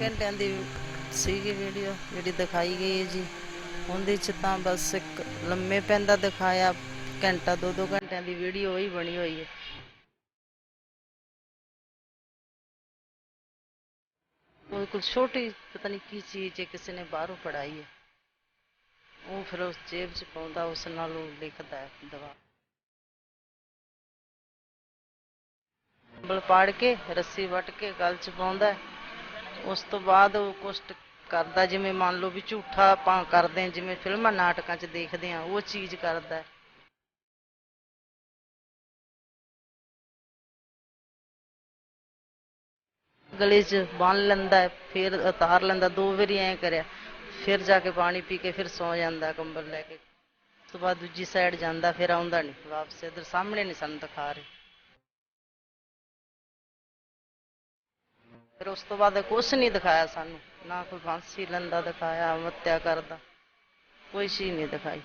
ਘੰਟਿਆਂ ਦੀ ਸੀਗੀ ਵੀਡੀਓ ਜਿਹੜੀ ਦਿਖਾਈ ਗਈ ਹੈ ਜੀ। ਉਹਦੇ ਚ ਤਾਂ ਬਸ ਇੱਕ ਲੰਮੇ ਪੈਂਦਾ ਦਿਖਾਇਆ, ਘੰਟਾ ਦੋ ਦੋ ਘੰਟਿਆਂ ਦੀ ਵੀਡੀਓ ਹੀ ਬਣੀ ਹੋਈ ਹੈ। ਉਹ ਕੁਝ ਛੋਟੀ, ਪਤਾ ਨਹੀਂ ਕੀ ਚੀਜ਼ ਹੈ ਕਿਸੇ ਨੇ ਬਾਹਰੋਂ ਪੜਾਈ ਹੈ। ਉਹ ਫਿਰ ਉਸ ਜੇਬ 'ਚ ਪਾਉਂਦਾ, ਉਸ ਨਾਲ ਉਹ ਲਿਖਦਾ ਹੈ ਦਵਾ। ਕੰਬਲ ਪਾੜ ਕੇ, ਰੱਸੀ ਵੱਟ ਕੇ, ਗਲ 'ਚ ਪਾਉਂਦਾ ਉਸ ਤੋਂ ਬਾਅਦ ਉਹ ਕੁਸ਼ਟ ਕਰਦਾ, ਜਿਵੇਂ ਮੰਨ ਲਓ ਵੀ ਝੂਠਾ ਆਪਾਂ ਕਰਦੇ ਹਾਂ, ਜਿਵੇਂ ਫਿਲਮਾਂ, ਨਾਟਕਾਂ 'ਚ ਦੇਖਦੇ ਹਾਂ, ਉਹ ਚੀਜ਼ ਕਰਦਾ ਗਲੇ 'ਚ ਬੰਨ ਲੈਂਦਾ ਫਿਰ ਉਤਾਰ ਲੈਂਦਾ, ਦੋ ਵਾਰੀ ਐਂ ਕਰਿਆ, ਫਿਰ ਜਾ ਕੇ ਪਾਣੀ ਪੀ ਕੇ ਫਿਰ ਸੌ ਜਾਂਦਾ ਕੰਬਲ ਲੈ ਕੇ। ਉਸ ਤੋਂ ਬਾਅਦ ਦੂਜੀ ਸਾਈਡ ਜਾਂਦਾ, ਫਿਰ ਆਉਂਦਾ ਨਹੀਂ, ਵਾਪਸ ਇਧਰ ਸਾਹਮਣੇ ਨਹੀਂ, ਸਾਨੂੰ ਦਿਖਾ ਰਹੇ। ਫਿਰ ਉਸ ਤੋਂ ਬਾਅਦ ਕੁਛ ਨਹੀਂ ਦਿਖਾਇਆ ਸਾਨੂੰ। ਨਾ ਕੋਈ ਫਾਂਸੀ ਲੈਂਦਾ ਦਿਖਾਇਆ ਮੱਤਿਆ ਕਰਦਾ। ਕੋਈ ਚੀਜ਼ ਨਹੀਂ ਦਿਖਾਈ।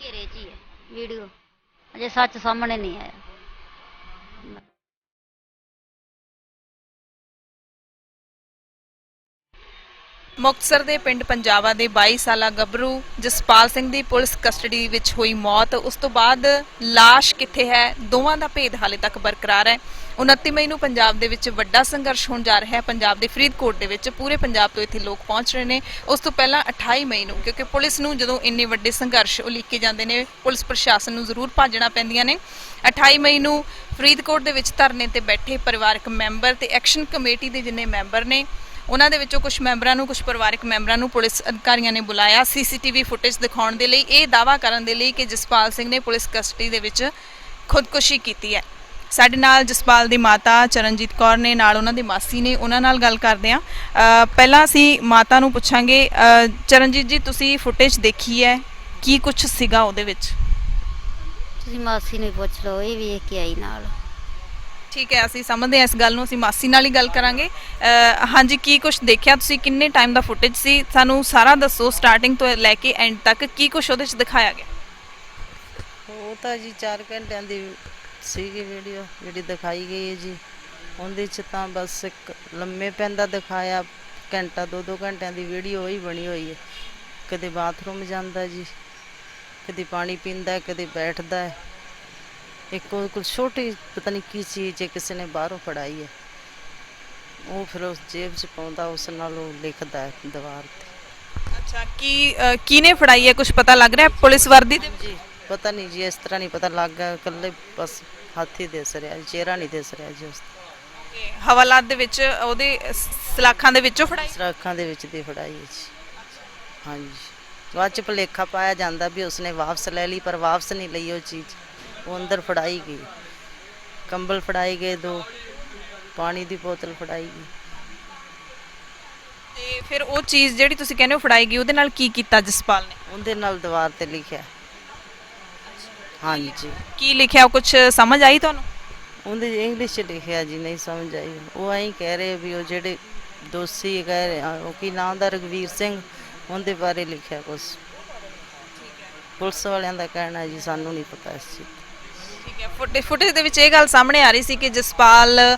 ਘੇਰੇ 'ਚ ਹੀ ਹੈ। ਵੀਡੀਓ ਅਜੇ ਸੱਚ ਸਾਹਮਣੇ ਨਹੀਂ ਆਇਆ। ਮੁਕਤਸਰ ਦੇ ਪਿੰਡ ਪੰਜਾਵਾ ਦੇ 22 ਸਾਲਾ ਗੱਭਰੂ ਜਸਪਾਲ ਸਿੰਘ ਦੀ ਪੁਲਿਸ ਕਸਟਡੀ ਵਿੱਚ ਹੋਈ ਮੌਤ। ਉਸ ਤੋਂ ਬਾਅਦ লাশ ਕਿੱਥੇ ਹੈ, ਦੋਵਾਂ ਦਾ ਭੇਦ ਹਾਲੇ ਤੱਕ ਬਰਕਰਾਰ ਹੈ। 29 ਮਈ ਨੂੰ ਪੰਜਾਬ ਦੇ ਵਿੱਚ ਵੱਡਾ ਸੰਘਰਸ਼ ਹੋਣ ਜਾ ਰਿਹਾ ਹੈ। ਪੰਜਾਬ ਦੇ ਫਰੀਦਕੋਟ ਦੇ ਵਿੱਚ ਪੂਰੇ ਪੰਜਾਬ ਤੋਂ ਇੱਥੇ ਲੋਕ ਪਹੁੰਚ ਰਹੇ ਨੇ। ਉਸ ਤੋਂ ਪਹਿਲਾਂ 28 ਮਈ ਨੂੰ, ਕਿਉਂਕਿ ਪੁਲਿਸ ਨੂੰ ਜਦੋਂ ਇੰਨੇ ਵੱਡੇ ਸੰਘਰਸ਼ ਉਲੀਕੇ ਜਾਂਦੇ ਨੇ, ਪੁਲਿਸ ਪ੍ਰਸ਼ਾਸਨ ਨੂੰ ਜ਼ਰੂਰ ਭਾਜਣਾ ਪੈਂਦੀਆਂ ਨੇ। 28 ਮਈ ਨੂੰ ਫਰੀਦਕੋਟ ਦੇ ਵਿੱਚ ਧਰਨੇ ਤੇ ਬੈਠੇ ਪਰਿਵਾਰਕ ਮੈਂਬਰ ਤੇ ਐਕਸ਼ਨ ਕਮੇਟੀ ਦੇ ਜਿੰਨੇ ਮੈਂਬਰ ਨੇ ਉਹਨਾਂ ਦੇ ਵਿੱਚੋਂ ਕੁਝ ਮੈਂਬਰਾਂ ਨੂੰ ਕੁਝ ਪਰਿਵਾਰਕ ਮੈਂਬਰਾਂ ਨੂੰ ਪੁਲਿਸ ਅਧਿਕਾਰੀਆਂ ਨੇ ਬੁਲਾਇਆ ਸੀਸੀਟੀਵੀ ਫੁਟੇਜ ਦਿਖਾਉਣ ਦੇ ਲਈ। ਇਹ ਦਾਵਾ ਕਰਨ ਦੇ ਲਈ ਕਿ ਜਸਪਾਲ ਸਿੰਘ ਨੇ ਪੁਲਿਸ ਕਸਟਡੀ ਦੇ ਵਿੱਚ ਖੁਦਕੁਸ਼ੀ ਕੀਤੀ ਹੈ। ਸਾਡੇ ਨਾਲ ਜਸਪਾਲ ਦੀ ਮਾਤਾ ਚਰਨਜੀਤ ਕੌਰ ਨੇ, ਨਾਲ ਉਹਨਾਂ ਦੀ ਮਾਸੀ ਨੇ, ਉਹਨਾਂ ਨਾਲ ਗੱਲ ਕਰਦੇ ਆ ਪਹਿਲਾਂ ਅਸੀਂ ਮਾਤਾ ਨੂੰ ਪੁੱਛਾਂਗੇ ਚਰਨਜੀਤ ਜੀ, ਤੁਸੀਂ ਫੁਟੇਜ ਦੇਖੀ ਹੈ? ਕੀ ਕੁਝ ਸੀਗਾ ਉਹਦੇ ਵਿੱਚ? ਤੁਸੀਂ ਮਾਸੀ ਨੂੰ ਪੁੱਛ ਲਓ, ਇਹ ਵੇਖ ਕੇ ਆਈ ਨਾਲ। ਠੀਕ ਹੈ ਅਸੀਂ ਸਮਝਦੇ ਹਾਂ ਇਸ ਗੱਲ ਨੂੰ ਅਸੀਂ ਮਾਸੀ ਨਾਲ ਹੀ ਗੱਲ ਕਰਾਂਗੇ। ਅ, ਹਾਂਜੀ ਕੀ ਕੁਝ ਦੇਖਿਆ ਤੁਸੀਂ? ਕਿੰਨੇ ਟਾਈਮ ਦਾ ਫੁਟੇਜ ਸੀ? ਸਾਨੂੰ ਸਾਰਾ ਦੱਸੋ ਸਟਾਰਟਿੰਗ ਤੋਂ ਲੈ ਕੇ ਐਂਡ ਤੱਕ ਕੀ ਕੁਝ ਉਹਦੇ 'ਚ ਦਿਖਾਇਆ ਗਿਆ? ਉਹ ਤਾਂ ਜੀ 4 ਘੰਟਿਆਂ ਦੀ ਸੀਗੀ ਵੀਡੀਓ ਜਿਹੜੀ ਦਿਖਾਈ ਗਈ ਹੈ ਜੀ। ਉਹਦੇ ਚ ਤਾਂ ਬਸ ਇੱਕ ਲੰਮੇ ਪੈਂਦਾ ਦਿਖਾਇਆ ਘੰਟਾ ਦੋ ਦੋ ਘੰਟਿਆਂ ਦੀ ਵੀਡੀਓ ਹੀ ਬਣੀ ਹੋਈ ਹੈ। ਕਦੇ ਬਾਥਰੂਮ ਜਾਂਦਾ ਜੀ ਕਦੇ ਪਾਣੀ ਪੀਂਦਾ ਕਦੇ ਬੈਠਦਾ ਹੈ। ਇੱਕ ਉਹ ਕੁਝ ਛੋਟੀ ਪਤਾ ਨਹੀਂ ਕੀ ਚੀਜ਼ ਹੈ ਕਿਸੇ ਨੇ ਬਾਹਰੋਂ ਪੜਾਈ ਹੈ। ਉਹ ਫਿਰ ਉਸ ਜੇਬ 'ਚ ਪਾਉਂਦਾ ਉਸ ਨਾਲ ਉਹ ਲਿਖਦਾ ਹੈ ਦੀਵਾਰ ਤੇ। ਅੱਛਾ ਕੀ ਅ, ਕਿਹਨੇ ਫੜਾਈ ਹੈ? ਕੁਝ ਪਤਾ ਲੱਗ ਰਿਹਾ ਹੈ? ਪੁਲਿਸ ਵਰਦੀ ਦੇ ਜੀ ਪਤਾ ਨਹੀਂ ਜੀ ਇਸ ਤਰ੍ਹਾਂ ਨਹੀਂ ਪਤਾ ਲੱਗ ਗਿਆ ਇਕੱਲੇ ਬਸ ਹੱਥ ਹੀ ਦਿਸ ਰਿਹਾ ਚਿਹਰਾ ਨਹੀਂ ਦਿਸ ਰਿਹਾ ਜੀ ਉਸ ਤੇ। ਹਵਾਲਾਤ ਦੇ ਵਿੱਚ ਉਹਦੇ ਸ- ਸਲਾਖਾਂ ਦੇ ਵਿੱਚੋਂ ਫੜਾਈ? ਦਾ ਅੱਖਾਂ ਦੇ ਵਿੱਚ ਦੀ ਫੜਾਈ ਹੈ ਜੀ। ਹਾਂਜੀ। ਬਾਅਦ ਚ ਭੁਲੇਖਾ ਪਾਇਆ ਜਾਂਦਾ ਵੀ ਉਸਨੇ ਵਾਪਸ ਲੈ ਲਈ ਪਰ ਵਾਪਸ ਨਹੀਂ ਲਈ ਉਹ ਚੀਜ਼। ਉਹ ਅੰਦਰ ਫੜਾਈ ਗਈ। ਕੰਬਲ ਫੜਾਏ ਗਏ ਦੋ ਪਾਣੀ ਦੀ ਬੋਤਲ ਫੜਾਈ ਗਈ। ਤੇ ਫਿਰ ਉਹ ਚੀਜ਼ ਜਿਹੜੀ ਤੁਸੀਂ ਕਹਿੰਦੇ ਹੋ ਫੜਾਈ ਗਈ ਉਹਦੇ ਨਾਲ ਕੀ ਕੀਤਾ ਜਸਪਾਲ ਨੇ? ਉਹਦੇ ਨਾਲ ਦੀਵਾਰ ਤੇ ਲਿਖਿਆ। ਹਾਂਜੀ। ਕੀ ਲਿਖਿਆ ਕੁਝ ਸਮਝ ਆਈ ਤੁਹਾਨੂੰ? ਉਹਦੇ ਇੰਗਲਿਸ਼ ਚ ਲਿਖਿਆ ਜੀ ਨਹੀਂ ਸਮਝ ਆਈ। ਉਹ ਐਂ ਕਹਿ ਰਹੇ ਵੀ ਉਹ ਜਿਹੜੇ ਦੋਸ਼ੀ ਕਹਿ ਰਹੇ ਆ, ਉਹ ਕੀ ਨਾਮ ਦਾ ਰਗਵੀਰ ਸਿੰਘ ਉਹਦੇ ਬਾਰੇ ਲਿਖਿਆ ਕੁਛ। ਪੁਲਿਸ ਵਾਲਿਆਂ ਦਾ ਕਹਿਣਾ ਜੀ ਸਾਨੂੰ ਨਹੀਂ ਪਤਾ ਇਸ ਚੀਜ਼ ਦਾ। ਠੀਕ ਹੈ ਫੁਟੇਜ ਫੁਟੇਜ ਦੇ ਵਿੱਚ ਇਹ ਗੱਲ ਸਾਹਮਣੇ ਆ ਰਹੀ ਸੀ ਕਿ ਜਸਪਾਲ ਅ,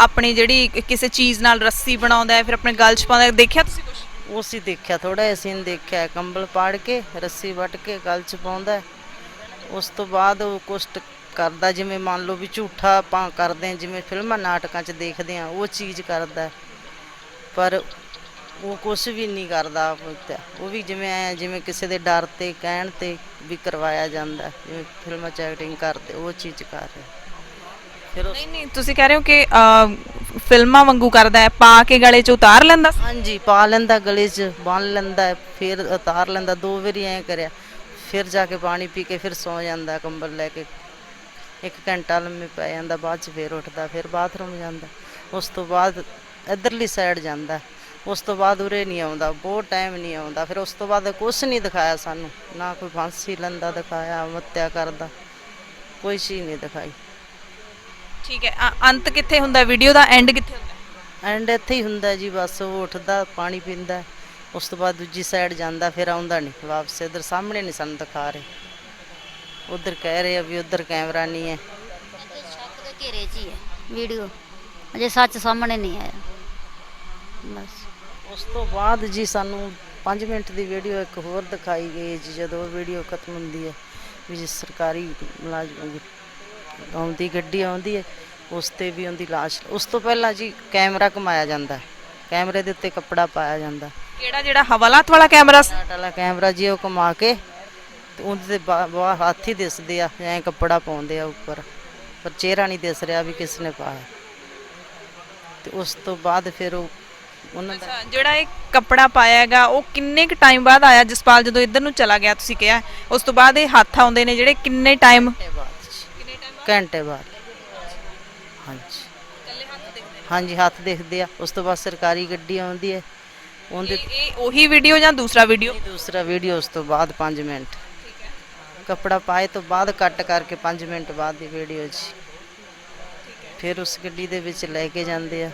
ਆਪਣੀ ਜਿਹੜੀ ਕਿਸੇ ਚੀਜ਼ ਨਾਲ ਰੱਸੀ ਬਣਾਉਂਦਾ ਹੈ ਫਿਰ ਆਪਣੇ ਗਲ 'ਚ ਪਾਉਂਦਾ ਹੈ ਦੇਖਿਆ ਤੁਸੀਂ ਕੁਝ ਉਹ ਸੀ ਦੇਖਿਆ ਥੋੜਾ ਜਿਹਾ ਸੀਨ ਦੇਖਿਆ ਕੰਬਲ ਪਾੜ ਕੇ ਰੱਸੀ ਵੱਟ ਕੇ ਗਲ ਚ ਪਾਉਂਦਾ ਹੈ। ਉਸ ਤੋਂ ਬਾਅਦ ਉਹ ਕੁਸ਼ਟ ਕਰਦਾ ਜਿਵੇਂ ਮੰਨ ਲਓ ਵੀ ਝੂਠਾ ਆਪਾਂ ਕਰਦੇ ਹਾਂ ਜਿਵੇਂ ਫਿਲਮਾਂ ਨਾਟਕਾਂ 'ਚ ਦੇਖਦੇ ਆ ਉਹ ਚੀਜ਼ ਕਰਦਾ ਹੈ। ਪਰ ਉਹ ਕੁਛ ਵੀ ਨਹੀਂ ਕਰਦਾ ਉਹ ਵੀ ਜਿਵੇਂ ਐਂ ਜਿਵੇਂ ਕਿਸੇ ਦੇ ਡਰ ਤੇ ਕਹਿਣ ਤੇ ਵੀ ਕਰਵਾਇਆ ਜਾਂਦਾ। ਜਿਵੇਂ ਫਿਲਮਾਂ 'ਚ ਐਕਟਿੰਗ ਕਰਦੇ ਉਹ ਚੀਜ਼ ਕਰ ਰਿਹਾ। ਫਿਰ ਨਹੀਂ ਨਹੀਂ ਤੁਸੀਂ ਕਹਿ ਰਹੇ ਹੋ ਕਿ ਫਿਲਮਾਂ ਵਾਂਗੂ ਕਰਦਾ ਹੈ ਪਾ ਕੇ ਗਲੇ 'ਚ ਉਤਾਰ ਲੈਂਦਾ? ਹਾਂਜੀ ਪਾ ਲੈਂਦਾ ਗਲੇ 'ਚ ਬੰਨ ਲੈਂਦਾ ਹੈ, ਫਿਰ ਉਤਾਰ ਲੈਂਦਾ ਦੋ ਵਾਰੀ ਐਂ ਕਰਿਆ। ਫਿਰ ਜਾ ਕੇ ਪਾਣੀ ਪੀ ਕੇ ਫਿਰ ਸੌ ਜਾਂਦਾ ਕੰਬਲ ਲੈ ਕੇ। ਇੱਕ ਘੰਟਾ ਲੰਮੇ ਪੈ ਜਾਂਦਾ ਬਾਅਦ 'ਚ ਫਿਰ ਉੱਠਦਾ ਫਿਰ ਬਾਥਰੂਮ ਜਾਂਦਾ। ਉਸ ਤੋਂ ਬਾਅਦ ਇਧਰਲੀ ਸਾਈਡ ਜਾਂਦਾ। ਉਸ ਤੋਂ ਬਾਅਦ ਉਰੇ ਨਹੀਂ ਆਉਂਦਾ ਬਹੁਤ ਟਾਈਮ ਨਹੀਂ ਆਉਂਦਾ। ਫਿਰ ਉਸ ਤੋਂ ਬਾਅਦ ਕੁਛ ਨਹੀਂ ਦਿਖਾਇਆ ਸਾਨੂੰ। ਨਾ ਕੋਈ ਫਾਂਸੀ ਲੈਂਦਾ ਦਿਖਾਇਆ ਮੱਤਿਆ ਕਰਦਾ। ਕੋਈ ਚੀਜ਼ ਨਹੀਂ ਦਿਖਾਈ। ਠੀਕ ਹੈ ਅ- ਅੰਤ ਕਿੱਥੇ ਹੁੰਦਾ? ਵੀਡੀਓ ਦਾ ਐਂਡ ਕਿੱਥੇ ਹੁੰਦਾ? ਐਂਡ ਇੱਥੇ ਹੀ ਹੁੰਦਾ ਜੀ ਬਸ ਉਹ ਉੱਠਦਾ ਪਾਣੀ ਪੀਂਦਾ। ਉਸ ਤੋਂ ਬਾਅਦ ਦੂਜੀ ਸਾਈਡ ਜਾਂਦਾ ਫਿਰ ਆਉਂਦਾ ਨਹੀਂ ਵਾਪਸ। ਇਧਰ ਸਾਹਮਣੇ ਨਹੀਂ ਸਾਨੂੰ ਦਿਖਾ ਰਹੇ। ਉਧਰ ਕਹਿ ਰਹੇ ਆ ਵੀ ਉਧਰ ਕੈਮਰਾ ਨਹੀਂ ਹੈ। ਸ਼ੱਕ ਦੇ ਘੇਰੇ 'ਚ ਹੀ ਹੈ ਵੀਡੀਓ ਅਜੇ ਸੱਚ ਸਾਹਮਣੇ ਨਹੀਂ ਆਇਆ। ਬਸ। ਉਸ ਤੋਂ ਬਾਅਦ ਜੀ ਸਾਨੂੰ 5 ਮਿੰਟ ਦੀ ਵੀਡੀਓ ਇੱਕ ਹੋਰ ਦਿਖਾਈ ਗਈ ਜੀ ਜਦੋਂ ਵੀਡੀਓ ਖਤਮ ਹੁੰਦੀ ਹੈ ਵੀ ਜੀ ਸਰਕਾਰੀ ਮੁਲਾਜ਼ਮ ਦੀ ਆਉਂਦੀ ਗੱਡੀ ਆਉਂਦੀ ਹੈ ਉਸ ਤੇ ਵੀ ਉਹਦੀ ਲਾਸ਼ ਉਸ ਤੋਂ ਪਹਿਲਾਂ ਜੀ ਕੈਮਰਾ ਘੁਮਾਇਆ ਜਾਂਦਾ ਕੈਮਰੇ ਦੇ ਉੱਤੇ ਕੱਪੜਾ ਪਾਇਆ ਜਾਂਦਾ। ਕਿਹੜਾ ਜਿਹੜਾ ਹਵਾਲਾਤ ਵਾਲਾ ਕੈਮਰਾ ਸੀ ਵਾਲਾ ਕੈਮਰਾ ਜੀ ਉਹ ਘੁਮਾ ਕੇ ਤੇ ਉਹਦੇ ਤੇ ਬਾ- ਬਾ- ਹੱਥ ਹੀ ਦਿਸਦੇ ਆ ਐ ਕੱਪੜਾ ਪਾਉਂਦੇ ਆ ਉੱਪਰ ਪਰ ਚਿਹਰਾ ਨਹੀਂ ਦਿਸ ਰਿਹਾ ਵੀ ਕਿਸ ਨੇ ਪਾਇਆ ਤੇ ਉਸ ਤੋਂ ਬਾਅਦ ਫਿਰ ਉਹ ਉਹਨਾਂ ਦਾ। ਅੱਛਾ ਜਿਹੜਾ ਇਹ ਕੱਪੜਾ ਪਾਇਆ ਹੈਗਾ ਉਹ ਕਿੰਨੇ ਕ ਟਾਈਮ ਬਾਅਦ ਆਇਆ? ਜਸਪਾਲ ਜਦੋਂ ਇੱਧਰ ਨੂੰ ਚਲਾ ਗਿਆ ਤੁਸੀਂ ਕਿਹਾ। ਉਸ ਤੋਂ ਬਾਅਦ ਇਹ ਹੱਥ ਆਉਂਦੇ ਨੇ ਜਿਹੜੇ ਕਿੰਨੇ ਟਾਈਮ ਘੰਟੇ ਬਾਅਦ ਹਾਂਜੀ। ਹਾਂਜੀ ਹੱਥ ਦਿਖਦੇ ਆ। ਉਸ ਤੋਂ ਬਾਅਦ ਸਰਕਾਰੀ ਗੱਡੀ ਆਉਂਦੀ ਹੈ। ਉਹਦੇ ਇਹ ਉਹੀ ਵੀਡੀਓ ਜਾਂ ਦੂਸਰਾ ਵੀਡੀਓ ਦੂਸਰਾ ਵੀਡੀਓ ਉਸ ਤੋਂ ਬਾਅਦ 5 ਮਿੰਟ। ਕੱਪੜਾ ਪਾਏ ਤੋਂ ਬਾਅਦ ਕੱਟ ਕਰਕੇ 5 ਮਿੰਟ ਬਾਅਦ ਦੀ ਵੀਡੀਓ ਜੀ। ਫਿਰ ਉਸ ਗੱਡੀ ਦੇ ਵਿੱਚ ਲੈ ਕੇ ਜਾਂਦੇ ਆ।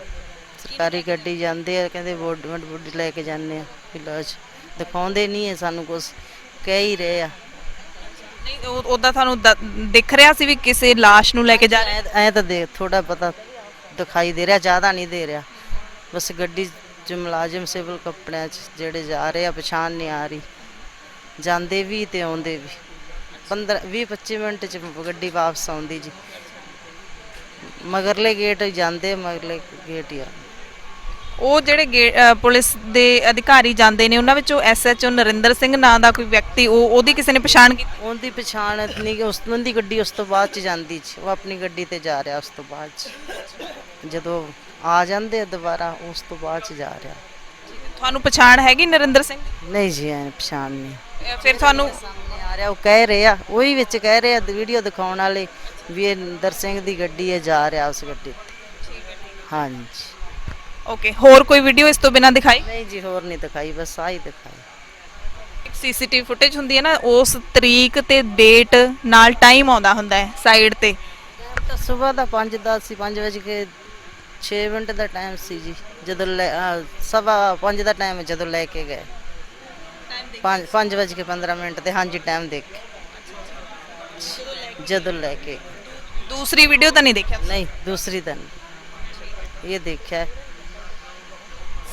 ਸਰਕਾਰੀ ਗੱਡੀ ਜਾਂਦੇ ਆ ਕਹਿੰਦੇ ਬੋਡ ਬੋਡੀ ਲੈ ਕੇ ਜਾਂਦੇ ਆ ਇਲਾਜ। ਦਿਖਾਉਂਦੇ ਨਹੀਂ ਹੈ ਸਾਨੂੰ ਕੁਝ ਕਹਿ ਹੀ ਰਹੇ ਆ। ਨਹੀਂ ਉਹਦਾ ਤੁਹਾਨੂੰ ਦ- ਦਿਖ ਰਿਹਾ ਸੀ ਵੀ ਕਿਸੇ ਲਾਸ਼ ਨੂੰ ਲੈ ਕੇ ਜਾ ਰਹੇ ਐ ਐ ਤਾਂ ਦੇਖ ਥੋੜਾ ਪਤਾ ਦਿਖਾਈ ਦੇ ਰਿਹਾ ਜ਼ਿਆਦਾ ਨਹੀਂ ਦੇ ਰਿਹਾ। ਬਸ ਗੱਡੀ ਚ ਮੁਲਾਜ਼ਮ ਸਿਵਲ ਕੱਪੜਿਆਂ ਚ ਜਿਹੜੇ ਜਾ ਰਹੇ ਆ ਪਛਾਣ ਨਹੀਂ ਆ ਰਹੀ। ਜਾਂਦੇ ਵੀ ਤੇ ਆਉਂਦੇ ਵੀ। 15 20 25 ਮਿੰਟ ਚ ਗੱਡੀ ਵਾਪਸ ਆਉਂਦੀ ਜੀ। ਮਗਰਲੇ ਗੇਟ ਜਾਂਦੇ ਮਗਰਲੇ ਗੇਟ ਹੀ ਆ। ਉਹ ਜਿਹੜੇ ਗੇ- ਅ, ਪੁਲਿਸ ਦੇ ਅਧਿਕਾਰੀ ਜਾਂਦੇ ਨੇ ਉਹਨਾਂ ਵਿੱਚੋਂ ਐਸਐਚਓ ਨਰਿੰਦਰ ਸਿੰਘ ਨਾਂ ਦਾ ਕੋਈ ਵਿਅਕਤੀ ਉਹ ਉਹਦੀ ਕਿਸੇ ਨੇ ਪਛਾਣ ਕੀਤੀ? ਉਹਦੀ ਪਛਾਣ ਨਹੀਂ ਕਿ ਉਸ ਉਹਦੀ ਗੱਡੀ ਉਸ ਤੋਂ ਬਾਅਦ ਚ ਜਾਂਦੀ ਜੀ ਉਹ ਆਪਣੀ ਗੱਡੀ ਤੇ ਜਾ ਰਿਹਾ ਉਸ ਤੋਂ ਬਾਅਦ ਚ। ਜਦੋਂ ਆ ਜਾਂਦੇ ਆ ਦੁਬਾਰਾ ਉਸ ਤੋਂ ਬਾਅਦ ਚ ਜਾ ਰਿਹਾ। ਤੁਹਾਨੂੰ ਪਛਾਣ ਹੈਗੀ ਨਰਿੰਦਰ ਸਿੰਘ? ਦੀ? ਨਹੀਂ ਜੀ ਐ ਪਛਾਣ ਨਹੀਂ। ਅ, ਫਿਰ ਤੁਹਾਨੂੰ ਸਾਹਮਣੇ ਆ ਰਿਹਾ ਉਹ ਕਹਿ ਰਹੇ ਉਹੀ ਵਿੱਚ ਕਹਿ ਰਹੇ ਵੀਡੀਓ ਦਿਖਾਉਣ ਵਾਲੇ ਵੀ ਇਹ ਨੰਦਰ ਸਿੰਘ ਦੀ ਗੱਡੀ ਹੈ ਜਾ ਰਿਹਾ ਉਸ ਗੱਡੀ ਤੇ। ਹਾਂਜੀ। ਓਕੇ ਹੋਰ ਕੋਈ ਵੀਡੀਓ ਇਸ ਤੋਂ ਬਿਨਾਂ ਦਿਖਾਈ? ਨਹੀਂ ਜੀ ਹੋਰ ਨਹੀਂ ਦਿਖਾਈ ਬਸ ਆਹੀ ਦਿਖਾਈ। ਇੱਕ ਸੀਸੀਟੀਵੀ ਫੁਟੇਜ ਹੁੰਦੀ ਹੈ ਨਾ ਉਸ ਤਰੀਕ ਤੇ ਡੇਟ ਨਾਲ ਟਾਈਮ ਆਉਂਦਾ ਹੁੰਦਾ ਹੈ ਸਾਈਡ ਤੇ। ਤਾਂ ਸਵੇਰ ਦਾ 5:10 ਸੀ 5 ਵਜੇ ਕੇ 6 ਮਿੰਟ ਦਾ ਟਾਈਮ ਸੀ ਜੀ ਜਦੋਂ ਲੈ- ਅਹ ਸਵਾ 5 ਦਾ ਟਾਈਮ ਜਦੋਂ ਲੈ ਕੇ ਗਏ। 5 5 ਵਜੇ ਕੇ 15 ਮਿੰਟ ਤੇ ਹਾਂਜੀ ਟਾਈਮ ਦੇਖ। ਕੇ ਜਦੋਂ ਲੈ ਕੇ। ਦੂਸਰੀ ਵੀਡੀਓ ਤਾਂ ਨਹੀਂ ਦੇਖਿਆ ਨਹੀਂ ਦੂਸਰੀ ਤਾਂ ਨਹੀਂ। ਇਹ ਦੇਖਿਆ। ਹੈ।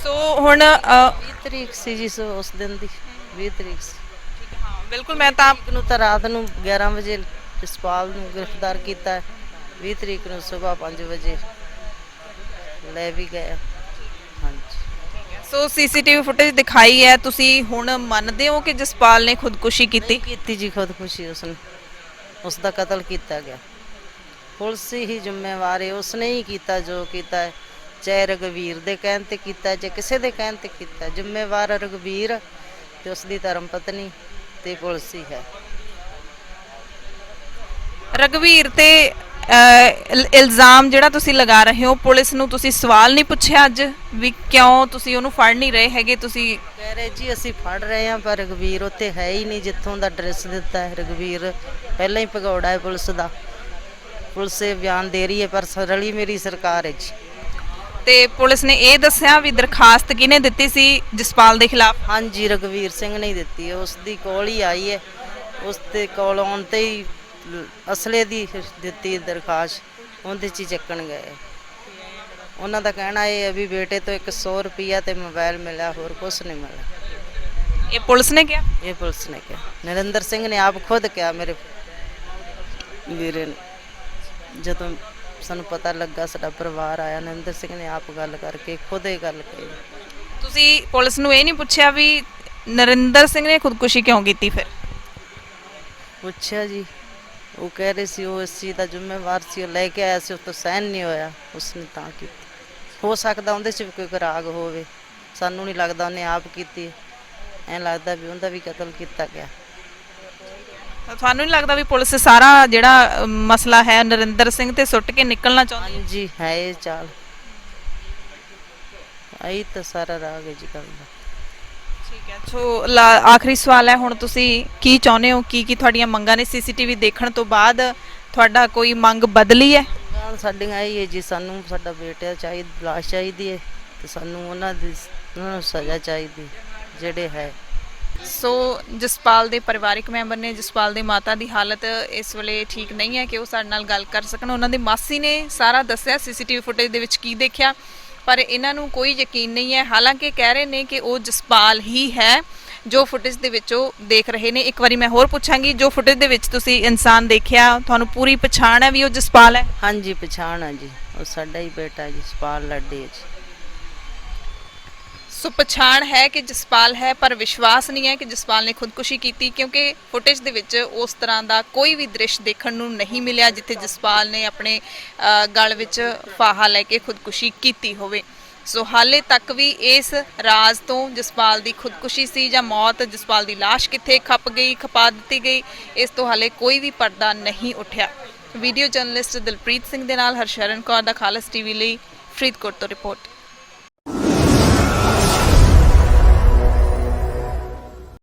ਸੋ ਹੁਣ ਅ, 20 ਤਰੀਕ ਸੀ ਜੀ ਸੋ ਉਸ ਦਿਨ ਦੀ 20 ਤਰੀਕ ਸੀ। ਹਾਂ ਬਿਲਕੁਲ ਮੈਂ ਤਾਂ ਤਰੀਕ ਨੂੰ ਤਾਂ ਰਾਤ ਨੂੰ 11 ਵਜੇ ਜਸਪਾਲ ਨੂੰ ਗ੍ਰਿਫਤਾਰ ਕੀਤਾ ਹੈ। 20 ਤਰੀਕ ਨੂੰ ਸਵੇਰ 5 ਵਜੇ ਲੈ ਵੀ ਗਏ। ਹਾਂਜੀ। ਸੋ ਸੀਸੀਟੀਵੀ ਫੁਟੇਜ ਦਿਖਾਈ ਹੈ। ਤੁਸੀਂ ਹੁਣ ਮੰਨਦੇ ਹੋ ਕਿ ਜਸਪਾਲ ਨੇ ਖੁਦਕੁਸ਼ੀ ਕੀਤੀ? ਕੀਤੀ ਜੀ ਖੁਦਕੁਸ਼ੀ ਉਸਨੇ ਉਸ ਦਾ ਕਤਲ ਕੀਤਾ ਗਿਆ। ਪੁਲਿਸ ਹੀ ਜ਼ਿੰਮੇਵਾਰ ਹੈ ਉਸਨੇ ਹੀ ਕੀਤਾ ਜੋ ਕੀਤਾ ਹੈ। ਚਾਹੇ ਰਗਵੀਰ ਦੇ ਕਹਿਣ ਤੇ ਕੀਤਾ ਹੈ, ਜਾਂ ਕਿਸੇ ਦੇ ਕਹਿਣ ਤੇ ਕੀਤਾ। ਜ਼ਿੰਮੇਵਾਰ ਰਗਵੀਰ ਤੇ ਉਸ ਦੀ ਧਰਮ ਪਤਨੀ ਤੇ ਪੁਲਿਸ ਹੀ ਹੈ। ਰਗਵੀਰ ਤੇ ਇਲਜ਼ਾਮ ਜਿਹੜਾ ਤੁਸੀਂ ਲਗਾ ਰਹੇ ਹੋ ਪੁਲਿਸ ਨੂੰ ਤੁਸੀਂ ਸਵਾਲ ਨਹੀਂ ਪੁੱਛਿਆ ਅੱਜ ਵੀ ਕਿਉਂ ਤੁਸੀਂ ਉਹਨੂੰ ਫੜ ਨਹੀਂ ਰਹੇ ਹੈਗੇ? ਤੁਸੀਂ ਕਹਿ ਰਹੇ ਜੀ ਅਸੀਂ ਫੜ ਰਹੇ ਹਾਂ ਪਰ ਰਗਵੀਰ ਉੱਥੇ ਹੈ ਹੀ ਨਹੀਂ ਜਿੱਥੋਂ ਦਾ ਐਡਰੈਸ ਦਿੱਤਾ ਹੈ ਰਗਵੀਰ ਪਹਿਲਾਂ ਹੀ ਭਗੌੜਾ ਹੈ ਪੁਲਿਸ ਦਾ। ਪੁਲਿਸ ਬਿਆਨ ਦੇ ਰਹੀ ਹੈ ਪਰ ਰਲੀ ਮੇਰੀ ਸਰਕਾਰ ਹੈ ਜੀ। ਤੇ ਪੁਲਿਸ ਨੇ ਇਹ ਦੱਸਿਆ ਵੀ ਦਰਖਾਸਤ ਕਿਹਨੇ ਦਿੱਤੀ ਸੀ ਜਸਪਾਲ ਦੇ ਖਿਲਾਫ? ਹਾਂਜੀ ਰਗਵੀਰ ਸਿੰਘ ਨੇ ਹੀ ਦਿੱਤੀ ਉਸ ਦੀ ਕੋਲ ਹੀ ਆਈ ਹੈ। ਉਸ ਤੇ ਕੋਲ ਆਉਣ ਤੇ ਹੀ ਅਸਲੇ ਦੀ ਦਿੱਤੀ ਦਰਖਾਸਤ। ਉਹਦੇ ਚ ਹੀ ਚੱਕਣ ਗਏ। ਉਹਨਾਂ ਦਾ ਕਹਿਣਾ ਇਹ ਹੈ ਵੀ ਬੇਟੇ ਤੋਂ 100 ਰੁਪਿਆ ਤੇ ਮੋਬਾਈਲ ਮਿਲਿਆ ਹੋਰ ਕੁਝ ਨਹੀਂ ਮਿਲਿਆ। ਇਹ ਪੁਲਿਸ ਨੇ ਕਿਹਾ? ਇਹ ਪੁਲਿਸ ਨੇ ਕਿਹਾ। ਨਰਿੰਦਰ ਸਿੰਘ ਨੇ ਆਪ ਖੁਦ ਕਿਹਾ ਮੇਰੇ ਵੀਰੇ ਨੇ ਜਦੋਂ ਸਾਨੂੰ ਪਤਾ ਲੱਗਾ ਸਾਡਾ ਪਰਿਵਾਰ ਆਇਆ ਨਰਿੰਦਰ ਸਿੰਘ ਨੇ ਆਪ ਗੱਲ ਕਰਕੇ ਖੁਦ ਇਹ ਗੱਲ ਕਹੀ। ਤੁਸੀਂ ਪੁਲਿਸ ਨੂੰ ਇਹ ਨਹੀਂ ਪੁੱਛਿਆ ਵੀ ਨਰਿੰਦਰ ਸਿੰਘ ਨੇ ਖੁਦਕੁਸ਼ੀ ਕਿਉਂ ਕੀਤੀ ਫਿਰ? ਪੁੱਛਿਆ ਜੀ। ਉਹ ਕਹਿ ਰਹੇ ਸੀ ਉਹ ਇਸ ਚੀਜ਼ ਦਾ ਜ਼ਿੰਮੇਵਾਰ ਸੀ ਉਹ ਲੈ ਕੇ ਆਇਆ ਸੀ ਉਹ ਤੋਂ ਸਹਿਨ ਨਹੀਂ ਹੋਇਆ ਉਸਨੇ ਤਾਂ ਕੀਤੀ। ਹੋ ਸਕਦਾ ਉਹਦੇ 'ਚ ਵੀ ਕੋਈ ਕਰਾਗ ਹੋਵੇ ਸਾਨੂੰ ਨਹੀਂ ਲੱਗਦਾ ਉਹਨੇ ਆਪ ਕੀਤੀ। ਐਂ ਲੱਗਦਾ ਵੀ ਉਹਦਾ ਵੀ ਕਤਲ ਕੀਤਾ ਗਿਆ। ਤੁਹਾਨੂੰ ਨਹੀਂ ਲੱਗਦਾ ਵੀ ਪੁਲਿਸ ਸਾਰਾ ਜਿਹੜਾ ਅ, ਮਸਲਾ ਹੈ ਨਰਿੰਦਰ ਸਿੰਘ ਤੇ ਸੁੱਟ ਕੇ ਨਿਕਲਣਾ ਚਾਹੁੰਦੀ? ਹੈ ਹਾਂਜੀ ਹੈ ਇਹ ਚਾਲ। ਆਈ ਤਾਂ ਸਾਰਾ ਰਾਗ ਹੈ ਜੀ ਗੱਲ ਦਾ। ਠੀਕ ਹੈ ਸੋ ਲਾ- ਆਖਰੀ ਸਵਾਲ ਹੈ ਹੁਣ ਤੁਸੀਂ ਕੀ ਚਾਹੁੰਦੇ ਹੋ? ਕੀ ਕੀ ਤੁਹਾਡੀਆਂ ਮੰਗਾਂ ਨੇ ਸੀਸੀਟੀਵੀ ਦੇਖਣ ਤੋਂ ਬਾਅਦ ਤੁਹਾਡਾ ਕੋਈ ਮੰਗ ਬਦਲੀ ਹੈ? ਸਾਡੀਆਂ ਇਹ ਹੈ ਜੀ ਸਾਨੂੰ ਸਾਡਾ ਬੇਟਾ ਚਾਹੀਦਾ ਲਾਸ਼ ਚਾਹੀਦੀ ਹੈ ਤੇ ਸਾਨੂੰ ਉਹਨਾਂ ਦੀ ਉਹਨਾਂ ਨੂੰ ਸਜ਼ਾ ਚਾਹੀਦੀ ਜਿਹੜੇ ਹੈ। ਸੋ ਜਸਪਾਲ ਦੇ ਪਰਿਵਾਰਕ ਮੈਂਬਰ ਨੇ ਜਸਪਾਲ ਦੇ ਮਾਤਾ ਦੀ ਹਾਲਤ ਇਸ ਵੇਲੇ ਠੀਕ ਨਹੀਂ ਹੈ ਕਿ ਉਹ ਸਾਡੇ ਨਾਲ ਗੱਲ ਕਰ ਸਕਣ। ਉਹਨਾਂ ਦੇ ਮਾਸੀ ਨੇ ਸਾਰਾ ਦੱਸਿਆ, ਸੀਸੀਟੀਵੀ ਫੁਟੇਜ ਦੇ ਵਿੱਚ ਕੀ ਦੇਖਿਆ, ਪਰ ਇਹਨਾਂ ਨੂੰ ਕੋਈ ਯਕੀਨ ਨਹੀਂ ਹੈ। ਹਾਲਾਂਕਿ ਕਹਿ ਰਹੇ ਨੇ ਕਿ ਉਹ ਜਸਪਾਲ ਹੀ ਹੈ ਜੋ ਫੁਟੇਜ ਦੇ ਵਿੱਚ ਉਹ ਦੇਖ ਰਹੇ ਨੇ। ਇੱਕ ਵਾਰੀ ਮੈਂ ਹੋਰ ਪੁੱਛਾਂਗੀ, ਜੋ ਫੁਟੇਜ ਦੇ ਵਿੱਚ ਤੁਸੀਂ ਇਨਸਾਨ ਦੇਖਿਆ, ਤੁਹਾਨੂੰ ਪੂਰੀ ਪਛਾਣ ਹੈ ਵੀ ਉਹ ਜਸਪਾਲ ਹੈ? ਹਾਂਜੀ, ਪਛਾਣ ਆ ਜੀ। ਉਹ ਸਾਡਾ ਹੀ ਬੇਟਾ ਜੀ ਸਪਾਲ ਲੱਡੇ ਜੀ। ਸੋ ਪਛਾਣ ਹੈ ਕਿ ਜਸਪਾਲ ਹੈ, ਪਰ ਵਿਸ਼ਵਾਸ ਨਹੀਂ ਹੈ ਕਿ ਜਸਪਾਲ ਨੇ ਖੁਦਕੁਸ਼ੀ ਕੀਤੀ, ਕਿਉਂਕਿ ਫੁਟੇਜ ਦੇ ਵਿੱਚ ਉਸ ਤਰ੍ਹਾਂ ਦਾ ਕੋਈ ਵੀ ਦ੍ਰਿਸ਼ ਦੇਖਣ ਨੂੰ ਨਹੀਂ ਮਿਲਿਆ, ਜਿੱਥੇ ਜਸਪਾਲ ਨੇ ਆਪਣੇ ਗਲ ਵਿੱਚ ਫਾਹਾ ਲੈ ਕੇ ਖੁਦਕੁਸ਼ੀ ਕੀਤੀ ਹੋਵੇ। ਸੋ ਹਾਲੇ ਤੱਕ ਵੀ ਇਸ ਰਾਜ਼ ਤੋਂ ਜਸਪਾਲ ਦੀ ਖੁਦਕੁਸ਼ੀ ਸੀ ਜਾਂ ਮੌਤ, ਜਸਪਾਲ ਦੀ ਲਾਸ਼ ਕਿੱਥੇ ਖੱਪ ਗਈ, ਖਪਾ ਦਿੱਤੀ ਗਈ, ਇਸ ਤੋਂ ਹਾਲੇ ਕੋਈ ਵੀ ਪਰਦਾ ਨਹੀਂ ਉੱਠਿਆ। ਵੀਡੀਓ ਜਰਨਲਿਸਟ ਦਿਲਪ੍ਰੀਤ ਸਿੰਘ ਦੇ ਨਾਲ ਹਰਸ਼ਰਨ ਕੌਰ ਦਾ ਖਾਲਸ ਟੀਵੀ ਲਈ ਫਰੀਦਕੋਟ ਤੋਂ ਰਿਪੋਰਟ।